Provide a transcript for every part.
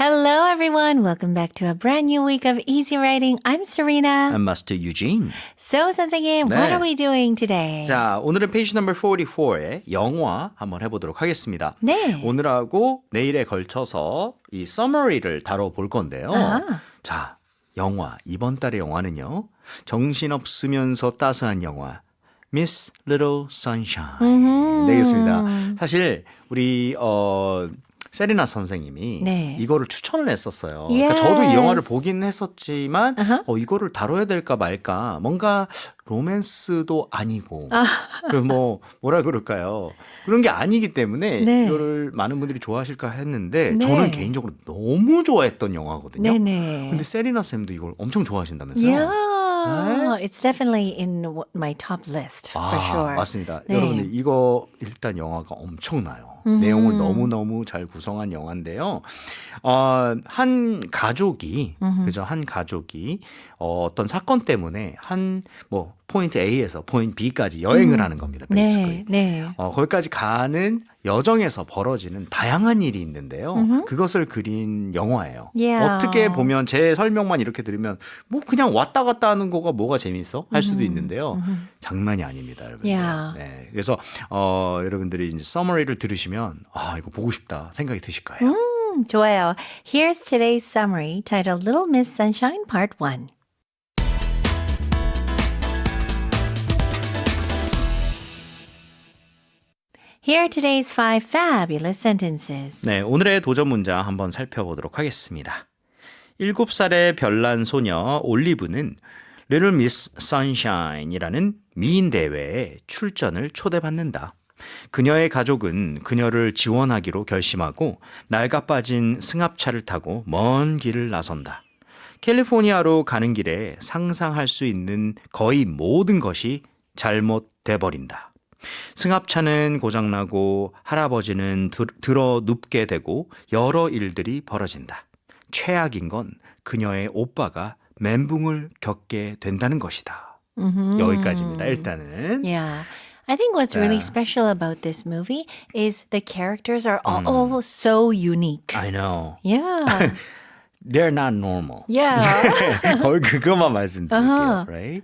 Hello, everyone. Welcome back to a brand new week of Easy Writing. I'm Serena. I'm Master Eugene. So, 선생님, what 네. are we doing today? 자, 오늘은 페이지 넘버 44의 영화 한번 해보도록 하겠습니다. 네. 오늘하고 내일에 걸쳐서 이 summary를 다뤄볼 건데요. 아하. 자, 영화 이번 달의 영화는요. 정신없으면서 따스한 영화 Miss Little Sunshine 되겠습니다. 사실 우리 어 세리나 선생님이 네. 이거를 추천을 했었어요. 그러니까 저도 이. 영화를 보긴 했었지만 아하. 어, 이거를 다뤄야 될까 말까 뭔가 로맨스도 아니고 그뭐 뭐라 그럴까요? 그런 게 아니기 때문에 네. 이거를 많은 분들이 좋아하실까 했는데 네. 저는 개인적으로 너무 좋아했던 영화거든요. 네네. 근데 세리나 쌤도 이걸 엄청 좋아하신다면서요? Yeah, it's definitely in my top list for 아, sure. 맞습니다. 네. 여러분들 이거 일단 영화가 엄청나요. 내용을 너무너무 잘 구성한 영화인데요. 어, 한 가족이 그죠? 한 가족이 어, 어떤 사건 때문에 한 뭐 포인트 A에서 포인트 B까지 여행을 하는 겁니다. 네. 네. 어, 거기까지 가는 여정에서 벌어지는 다양한 일이 있는데요. 그것을 그린 영화예요. Yeah. 어떻게 보면 제 설명만 이렇게 들으면 뭐 그냥 왔다 갔다 하는 거가 뭐가 재밌어? 할 수도 있는데요. 장난이 아닙니다, 여러분들. Yeah. 네. 그래서 어, 여러분들이 이제 서머리를 들으시면 아, 이거 보고 싶다 생각이 드실 거예요. 음, 좋아요. Here's today's summary titled Little Miss Sunshine Part 1. Here are today's five fabulous sentences. 네, 오늘의 도전 문장 한번 살펴보도록 하겠습니다. 7살의 별난 소녀 올리브는 Little Miss Sunshine이라는 미인 대회에 출전을 초대받는다. 그녀의 가족은 그녀를 지원하기로 결심하고 낡아 빠진 승합차를 타고 먼 길을 나선다. 캘리포니아로 가는 길에 상상할 수 있는 거의 모든 것이 잘못돼 버린다. 승합차는 고장나고 할아버지는 들, 들어 눕게 되고 여러 일들이 벌어진다. 최악인 건 그녀의 오빠가 멘붕을 겪게 된다는 것이다. 여기까지입니다. 일단은 Yeah. I think what's really Yeah. special about this movie is the characters are all, all so unique. I know Yeah. They're not normal. yeah. 어, 그것만 말씀드릴게요. 아하. Right?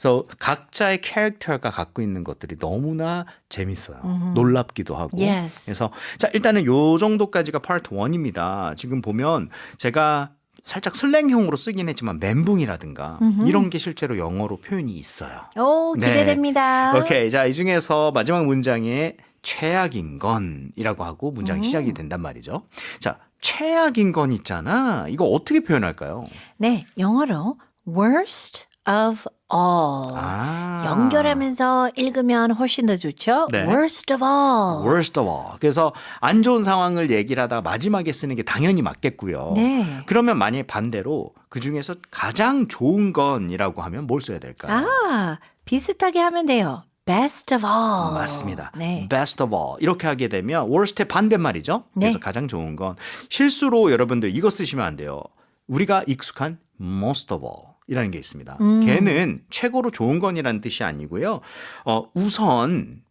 So 각자의 캐릭터가 갖고 있는 것들이 너무나 재밌어요. 놀랍기도 하고. Yes. 그래서 자 일단은 요 정도까지가 파트 1입니다. 지금 보면 제가 살짝 슬랭형으로 쓰긴 했지만 멘붕이라든가 이런 게 실제로 영어로 표현이 있어요. 오, 네. 기대됩니다. 오케이. 자, 이 중에서 마지막 문장에 최악인 건이라고 하고 문장이 시작이 된단 말이죠. 자, 최악인 건 있잖아. 이거 어떻게 표현할까요? 네, 영어로 worst of all. 아. 연결하면서 읽으면 훨씬 더 좋죠? 네. worst of all. worst of all. 그래서 안 좋은 상황을 얘기를 하다가 마지막에 쓰는 게 당연히 맞겠고요. 네. 그러면 만약에 반대로 그 중에서 가장 좋은 건이라고 하면 뭘 써야 될까요? 아, 비슷하게 하면 돼요. Best of all. 맞습니다. 네. Best of all 이렇게 하게 되면 worst의 반대말이죠. 그래서 네. 가장 좋은 건 실수로 여러분들 이거 쓰시면 안 돼요. 우리가 익숙한 most of all 이라는 게 있습니다. 음. 걔는 최고로 좋은 건이라는 뜻이 아니고요. 어, 우선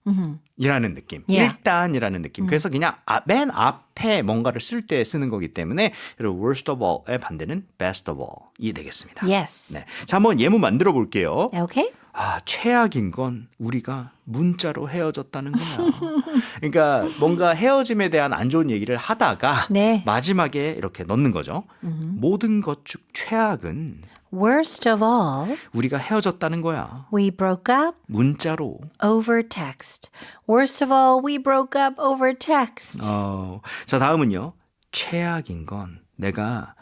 이라는 느낌. Yeah. 일단이라는 느낌. 그래서 그냥 아, 맨 앞에 뭔가를 쓸 때 쓰는 거기 때문에 여러분 worst of all의 반대는 best of all이 되겠습니다. Yes. 네. 자, 한번 예문 만들어 볼게요. Okay? 아, 최악인 건 우리가 문자로 헤어졌다는 거야. 그러니까 뭔가 헤어짐에 대한 안 좋은 얘기를 하다가 네. 마지막에 이렇게 넣는 거죠. 모든 것 중 최악은 worst of all, 우리가 헤어졌다는 거야. we broke up 문자로. over text. worst of all, we broke up over text. 어, 자, 다음은요. 최악인 건 내가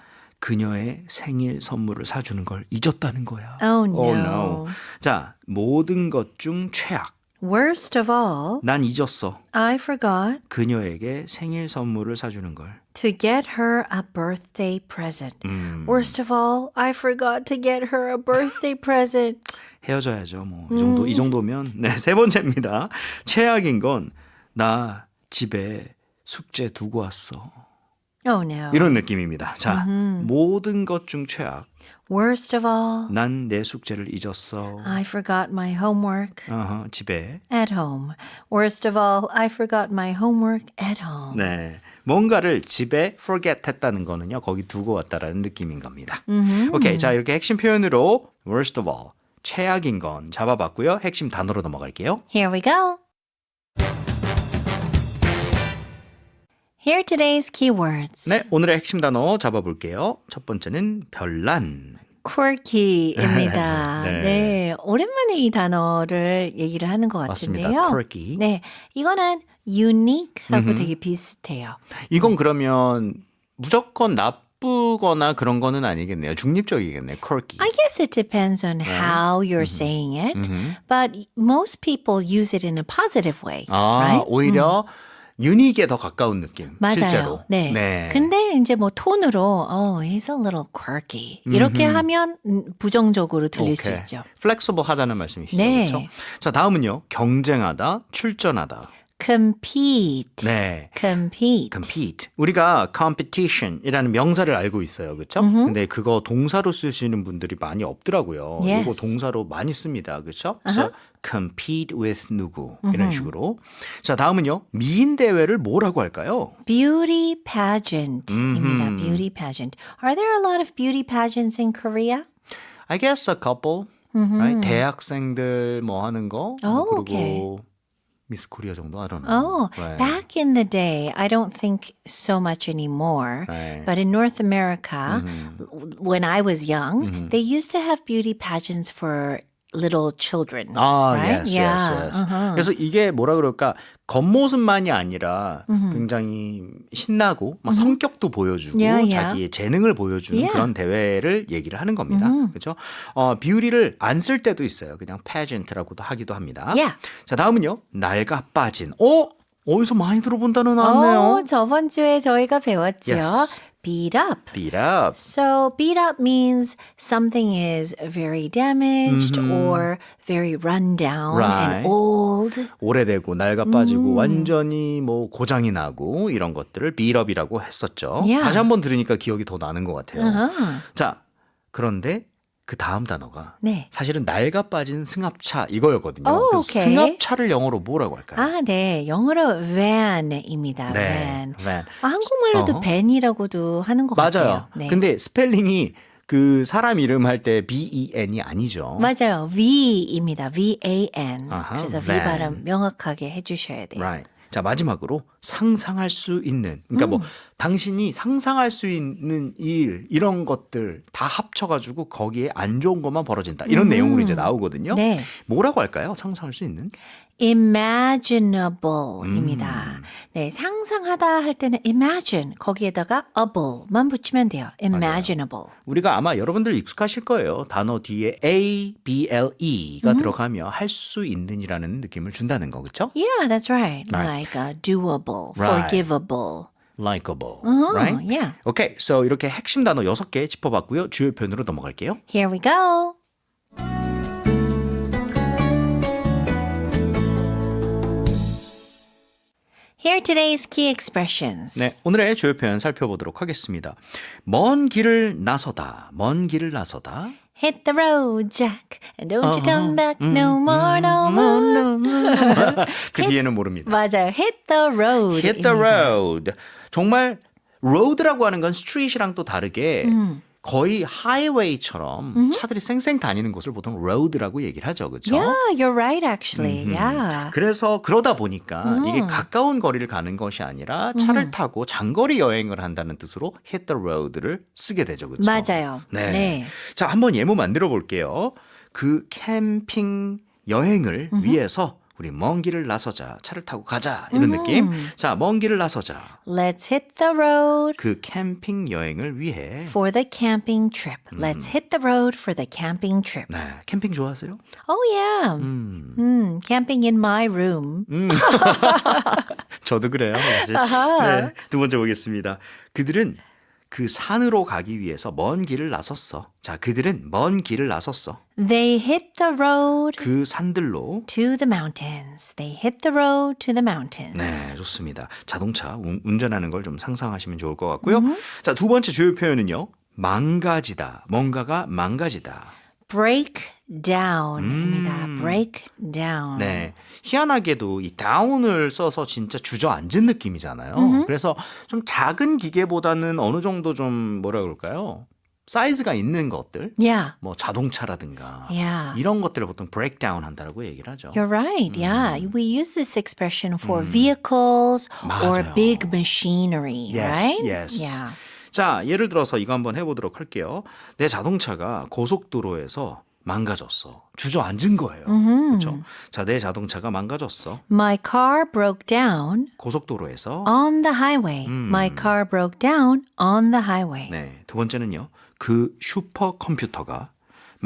그녀의 생일 선물을 사주는 걸 잊었다는 거야. Oh, no. Oh, no. 자, 모든 것 중 최악. worst of all, 난 잊었어. I forgot 그녀에게 생일 선물을 사주는 걸. to get her a birthday present. 음. Worst of all, I forgot to get her a birthday present. 헤어져야죠. 뭐 이 정도 이 정도면 네, 세 번째입니다. 최악인 건 나 집에 숙제 두고 왔어. Oh no. 이런 느낌입니다. 자, 모든 것 중 최악. Worst of all, 난 내 숙제를 잊었어. I forgot my homework 어허, 집에. at home. Worst of all, I forgot my homework at home. 네. 뭔가를 집에 forget 했다는 거는요. 거기 두고 왔다라는 느낌인 겁니다. 음. 오케이. 자, 이렇게 핵심 표현으로 worst of all 최악인 건 잡아봤고요. 핵심 단어로 넘어갈게요. Here we go. Here today's keywords. 네, 오늘의 핵심 단어 잡아볼게요. 첫 번째는 별난. quirky입니다. 네. 네. 오랜만에 이 단어를 얘기를 하는 것 맞습니다. 같은데요. quirky. 네, 이거는 unique하고 음흠. 되게 비슷해요. 이건 그러면 무조건 나쁘거나 그런 거는 아니겠네요. 중립적이겠네요. quirky. I guess it depends on how you're saying it, but most people use it in a positive way, 아, right? 오히려 유닉에 더 가까운 느낌. 맞아요. 실제로. 네. 근데 이제 뭐 톤으로 oh, he's a little quirky 이렇게 하면 음, 부정적으로 들릴 수 오케이. 있죠. 플렉서블 하다는 말씀이시죠. 네. 그렇죠? 자, 다음은요. 경쟁하다, 출전하다. compete, 네. compete. compete. 우리가 competition이라는 명사를 알고 있어요. 그렇죠? 근데 그거 동사로 쓰시는 분들이 많이 없더라고요. Yes. 이거 동사로 많이 씁니다. 그렇죠? 그래서 compete with 누구 이런 식으로. 자, 다음은요. 미인 대회를 뭐라고 할까요? Beauty pageant입니다. Beauty pageant. Are there a lot of beauty pageants in Korea? I guess a couple. Right? 대학생들 뭐 하는 거. 어, 그리고 오케이. 미스 코리아 정도 I don't know. Oh, Right. back in the day, I don't think so much anymore. Right. But in North America, w- when I was young, they used to have beauty pageants for little children. 아, right? yes, yeah. yes, yes. uh-huh. 그래서 이게 뭐라 그럴까 겉모습만이 아니라 굉장히 신나고 막 성격도 보여주고 Yeah, yeah. 자기의 재능을 보여주는 Yeah. 그런 대회를 얘기를 하는 겁니다. 그렇죠? 어, 뷰리를 안 쓸 때도 있어요. 그냥 pageant라고도 하기도 합니다. Yeah. 자 다음은요 낡아 빠진. 어 어디서 많이 들어본 단어 나왔네요. 어, 저번 주에 저희가 배웠죠. Yes. Beat up. beat up. So beat up means something is very damaged or very run down Right. and old. 오래되고 낡아 빠지고 음. 완전히 뭐 고장이 나고 이런 것들을 beatup이라고 했었죠. Yeah. 다시 한번 들으니까 기억이 더 나는 것 같아요. Uh-huh. 자, 그런데 그 다음 단어가 네. 사실은 낡아 빠진 승합차 이거였거든요. 오, 그래서 오케이. 승합차를 영어로 뭐라고 할까요? 아, 네. 영어로 van입니다. 네, van. van. 아, 한국말로도 어허. 벤이라고도 하는 것 맞아요. 같아요. 네. 근데 스펠링이 그 사람 이름 할 때 B E N이 아니죠. 맞아요. V입니다. V-A-N. 아하, 그래서 V van. 발음 명확하게 해주셔야 돼요. Right. 자 마지막으로 상상할 수 있는 그러니까 음. 뭐 당신이 상상할 수 있는 일 이런 것들 다 합쳐 가지고 거기에 안 좋은 것만 벌어진다 이런 내용으로 이제 나오거든요. 음. 네. 뭐라고 할까요? 상상할 수 있는? Imaginable입니다. 네, 상상하다 할 때는 imagine 거기에다가 able만 붙이면 돼요. imaginable. 우리가 아마 여러분들 익숙하실 거예요. 단어 뒤에 A, B, L, E가 들어가며 할 수 있는이라는 느낌을 준다는 거 그렇죠? Yeah, that's right. Right. Like uh, doable, Right. forgivable. Likeable, Uh-huh, right? yeah. 오케이, so 이렇게 핵심 단어 6개 짚어봤고요. 주요 표현으로 넘어갈게요. Here we go. Here today's key expressions. 네, 오늘의 주요 표현 살펴보도록 하겠습니다. 먼 길을 나서다, 먼 길을 나서다. Hit the road, Jack, and don't you Uh-huh. come back no more, no more. 그 뒤에는 모릅니다. 맞아요. Hit the road. Hit the road. 정말 road라고 하는 건 street이랑 또 다르게 음. 거의 하이웨이처럼 차들이 쌩쌩 다니는 곳을 보통 road라고 얘기를 하죠. 그렇죠? Yeah, you're right actually. Yeah. 그래서 그러다 보니까 음. 이게 가까운 거리를 가는 것이 아니라 차를 타고 장거리 여행을 한다는 뜻으로 hit the road를 쓰게 되죠. 그렇죠? 맞아요. 네. 네. 자, 한번 예문 만들어 볼게요. 그 캠핑 여행을 위해서 우리 먼 길을 나서자. 차를 타고 가자. 이런 느낌. 자, 먼 길을 나서자. Let's hit the road 그 캠핑 여행을 위해 for the camping trip. Let's hit the road for the camping trip. 네, 캠핑 좋아하세요? Oh yeah. 음. Mm, camping in my room. 저도 그래요. 사실. 아하. 네, 두 번째 보겠습니다. 그들은 그 산으로 가기 위해서 먼 길을 나섰어. 자, 그들은 먼 길을 나섰어. They hit the road 그 산들로 to the mountains. They hit the road to the mountains. 네, 좋습니다. 자동차 운- 운전하는 걸 좀 상상하시면 좋을 것 같고요. 자, 두 번째 주요 표현은요. 망가지다. 뭔가가 망가지다. Break down입니다. break down. 네. 희한하게도 이 down을 써서 진짜 주저앉은 느낌이잖아요. 그래서 좀 작은 기계보다는 어느 정도 좀 뭐라 그럴까요? 사이즈가 있는 것들, Yeah. 뭐 자동차라든가 Yeah. 이런 것들을 보통 breakdown 한다라고 얘기를 하죠. You're right. Yeah. We use this expression for vehicles or 맞아요. big machinery, Yes, right? yes. Yeah. 자, 예를 들어서 이거 한번 해보도록 할게요. 내 자동차가 고속도로에서 망가졌어. 주저앉은 거예요. 그렇죠? 자, 내 자동차가 망가졌어. My car broke down 고속도로에서. on the highway. My car broke down on the highway. 네, 두 번째는요. 그 슈퍼컴퓨터가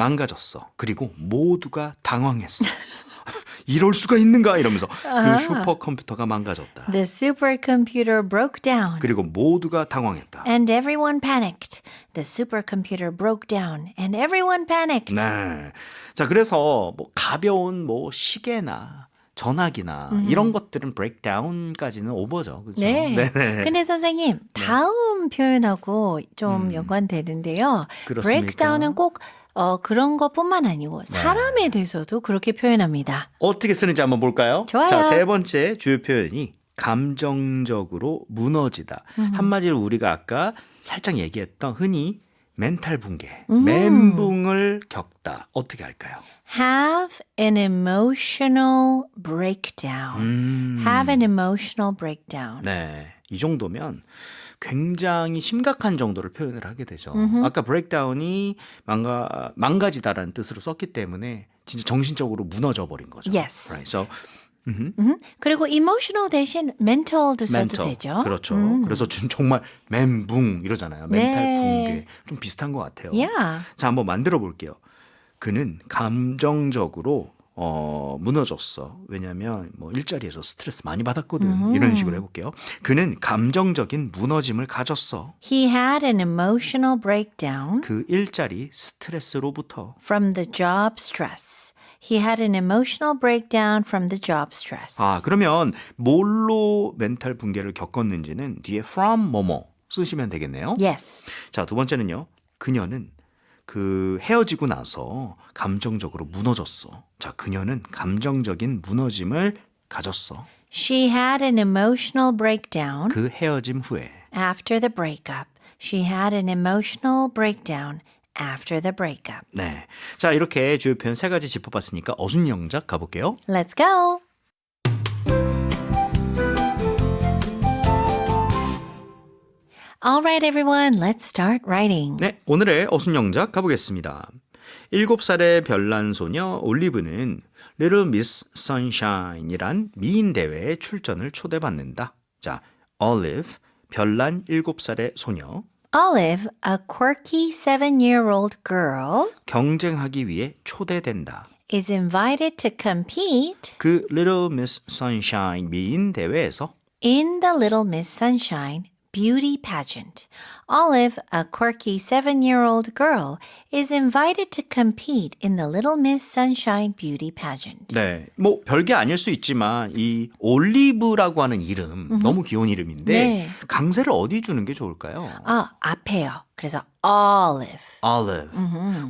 망가졌어. 그리고 모두가 당황했어. 이럴 수가 있는가 이러면서 그 슈퍼컴퓨터가 망가졌다. The supercomputer broke down 그리고 모두가 당황했다. and everyone panicked. The supercomputer broke down and everyone panicked. 네. 자, 그래서 뭐 가벼운 뭐 시계나 전화기나 이런 것들은 브레이크다운까지는 오버죠. 그렇죠? 네. 네네. 근데 선생님, 다음 표현하고 좀 연관되는데요. 음. 그렇습니까? breakdown은 꼭 어, 그런 것뿐만 아니고 네. 사람에 대해서도 그렇게 표현합니다. 어떻게 쓰는지 한번 볼까요? 좋아요. 자, 세 번째 주요 표현이 감정적으로 무너지다. 한마디로 우리가 아까 살짝 얘기했던 흔히 멘탈 붕괴, 멘붕을 겪다. 어떻게 할까요? Have an emotional breakdown. 음, Have an emotional breakdown. 네. 이 정도면 굉장히 심각한 정도를 표현을 하게 되죠. 아까 브레이크다운이 망가 망가지다라는 뜻으로 썼기 때문에 진짜 정신적으로 무너져 버린 거죠. Yes. Right. So, 음, 그리고 emotional 대신 mental도 써도 멘터. 되죠. 그렇죠. 음. 그래서 지금 정말 멘붕 이러잖아요. 멘탈 네. 붕괴 좀 비슷한 것 같아요. Yeah. 자, 한번 만들어 볼게요. 그는 감정적으로 어, 무너졌어. 왜냐하면 뭐 일자리에서 스트레스 많이 받았거든. 이런 식으로 해볼게요. 그는 감정적인 무너짐을 가졌어. He had an emotional breakdown 그 일자리 스트레스로부터. from the job stress. He had an emotional breakdown from the job stress. 아, 그러면 뭘로 멘탈 붕괴를 겪었는지는 뒤에 from 뭐뭐 쓰시면 되겠네요. Yes. 자, 두 번째는요. 그녀는 그 헤어지고 나서 감정적으로 무너졌어. 자, 그녀는 감정적인 무너짐을 가졌어. She had an emotional breakdown 그 헤어짐 후에. after the breakup. She had an emotional breakdown after the breakup. 네. 자, 이렇게 주요 표현 세 가지 짚어봤으니까 어순 영작 가볼게요. Let's go. All right, everyone, let's start writing. 네, 오늘의 어순 영작 가보겠습니다. 일곱 살의 별난 소녀 올리브는 Little Miss Sunshine이란 미인 대회에 출전을 초대받는다. 자, Olive, 별난 일곱 살의 소녀, Olive, a quirky seven year old girl, 경쟁하기 위해 초대된다. is invited to compete 그 Little Miss Sunshine 미인 대회에서 in the Little Miss Sunshine beauty pageant. Olive, a quirky seven year old girl, is invited to compete in the Little Miss Sunshine beauty pageant. 네, 뭐 별게 아닐 수 있지만 이 올리브라고 하는 이름 너무 귀여운 이름인데 네. 강세를 어디 주는 게 좋을까요? 아, 앞에요. 그래서 olive. Olive,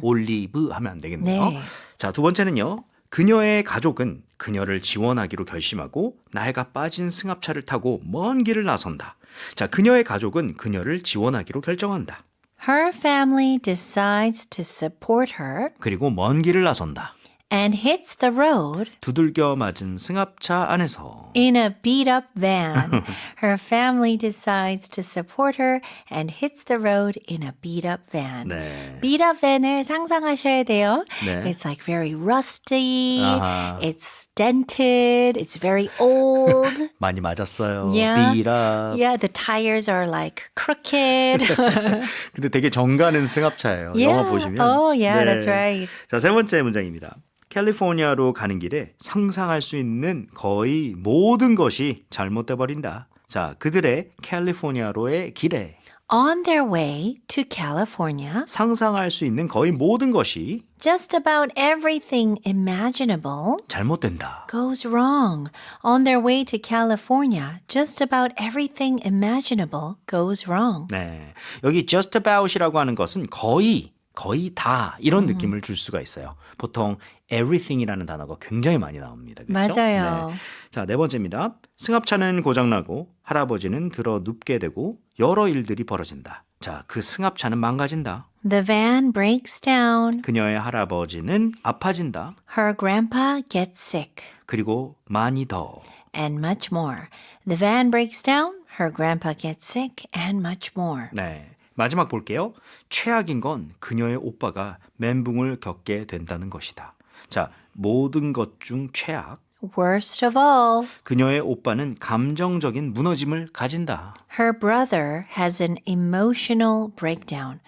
올리브 하면 안 되겠네요. 네. 자, 두 번째는요. 그녀의 가족은 그녀를 지원하기로 결심하고 낡아 빠진 승합차를 타고 먼 길을 나선다. 자, 그녀의 가족은 그녀를 지원하기로 결정한다. Her family decides to support her 그리고 먼 길을 나선다. and hits the road 두들겨 맞은 승합차 안에서 in a beat up van. her family decides to support her and hits the road in a beat up van. 네. beat up van을 상상하셔야 돼요. 네. It's like very rusty. 아하. It's dented. It's very old. 많이 맞았어요. Yeah. 비라. yeah, the tires are like crooked. 근데 되게 정가는 승합차예요. 영화 보시면. Oh, yeah, 네. that's right. 자, 세 번째 문장입니다. 캘리포니아로 가는 길에 상상할 수 있는 거의 모든 것이 잘못돼 버린다. 자, 그들의 캘리포니아로의 길에 On their way to California, 상상할 수 있는 거의 모든 것이 just about everything imaginable 잘못된다. goes wrong. On their way to California, just about everything imaginable goes wrong. 네. 여기 just about이라고 하는 것은 거의 거의 다 이런 느낌을 줄 수가 있어요. 보통 everything이라는 단어가 굉장히 많이 나옵니다. 그렇죠? 맞아요. 네. 자, 네 번째입니다. 승합차는 고장나고 할아버지는 들어 눕게 되고 여러 일들이 벌어진다. 자, 그 승합차는 망가진다. The van breaks down. 그녀의 할아버지는 아파진다. Her grandpa gets sick. 그리고 많이 더. And much more. The van breaks down. Her grandpa gets sick. And much more. 네. 마지막 볼게요. 최악인 건 그녀의 오빠가 멘붕을 겪게 된다는 것이다. 자, 모든 것 중 최악. Worst of all, 그녀의 오빠는 감정적인 무너짐을 가진다. her brother has an emotional breakdown.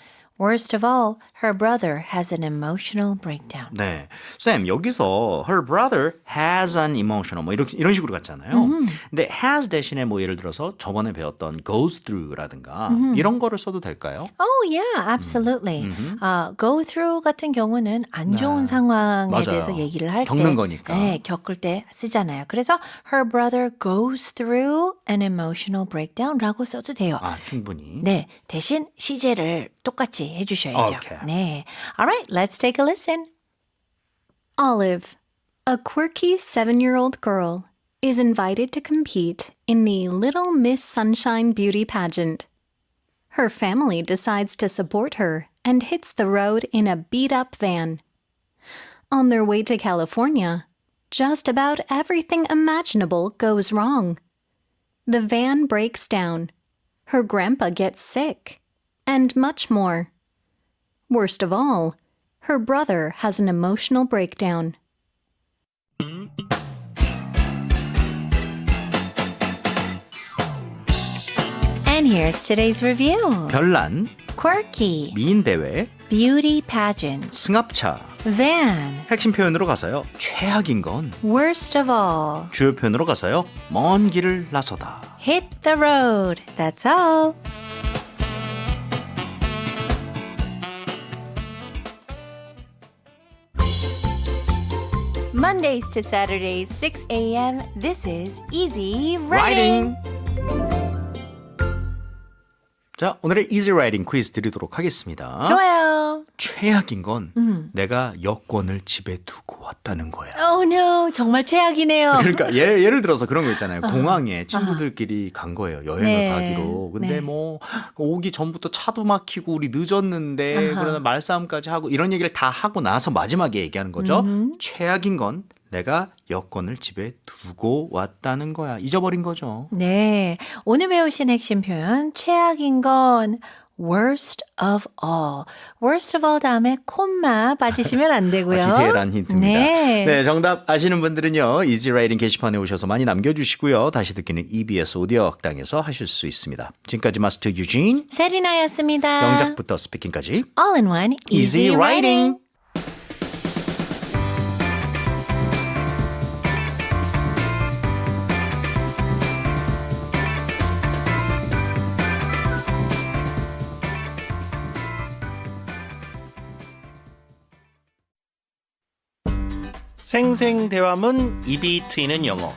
Worst of all, her brother has an emotional breakdown. 네. 쌤, 여기서 her brother has an emotional 뭐 이렇게 이런 식으로 갔잖아요. 근데 has 대신에 뭐 예를 들어서 저번에 배웠던 goes through라든가 이런 거를 써도 될까요? Oh, yeah, absolutely. 아, go through 같은 경우는 안 좋은 상황에 맞아요. 대해서 얘기를 할 때, 겪는 거니까. 네, 겪을 때 쓰잖아요. 그래서 her brother goes through an emotional breakdown라고 써도 돼요. 아, 충분히. 네, 대신 시제를 똑같이 해주셔야죠. Okay. 네, alright, let's take a listen. Olive, a quirky seven year old girl, is invited to compete in the Little Miss Sunshine beauty pageant. Her family decides to support her and hits the road in a beat up van. On their way to California, just about everything imaginable goes wrong. The van breaks down, her grandpa gets sick, and much more. Worst of all, her brother has an emotional breakdown. And here's today's review. 별난, Quirky, 미인 대회, beauty pageant, 승합차. van, 핵심 표현으로 가서요. 최악인 건 worst of all, 주요 표현으로 가서요. 먼 길을 나서다. hit the road. That's all. Mondays to Saturdays, 6 a.m. This is Easy Writing. 자, 오늘의 easy writing 퀴즈 드리도록 하겠습니다. 좋아요. 최악인 건 음. 내가 여권을 집에 두고 왔다는 거야. Oh no, 정말 최악이네요. 그러니까 예, 예를 들어서 그런 거 있잖아요. 공항에 친구들끼리 간 거예요. 여행을 네. 가기로. 근데 네. 뭐 오기 전부터 차도 막히고 우리 늦었는데 아하. 그러다 말싸움까지 하고 이런 얘기를 다 하고 나서 마지막에 얘기하는 거죠. 음. 최악인 건 내가 여권을 집에 두고 왔다는 거야. 잊어버린 거죠. 네, 오늘 배우신 핵심 표현 최악인 건 worst of all. worst of all 다음에 콤마 빠지시면 안 되고요. 아, 디테일한 힌트입니다. 네. 네, 정답 아시는 분들은요. 이지라이딩 게시판에 오셔서 많이 남겨주시고요. 다시 듣기는 EBS 오디오 학당에서 하실 수 있습니다. 지금까지 마스터 유진, 세리나였습니다. 영작부터 스피킹까지 All in one, Easy easy writing. Writing. 생생대화문 입이 트이는 영어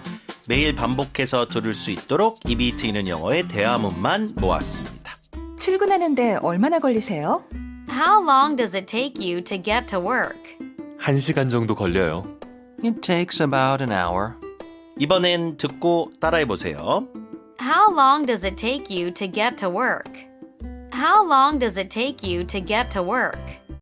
매일 반복해서 들을 수 있도록 입이 트이는 영어의 대화문만 모았습니다. 출근하는데 얼마나 걸리세요? How long does it take you to get to work? 1시간 정도 걸려요. It takes about an hour. 이번엔 듣고 따라해 보세요. How long does it take you to get to work? How long does it take you to get to work?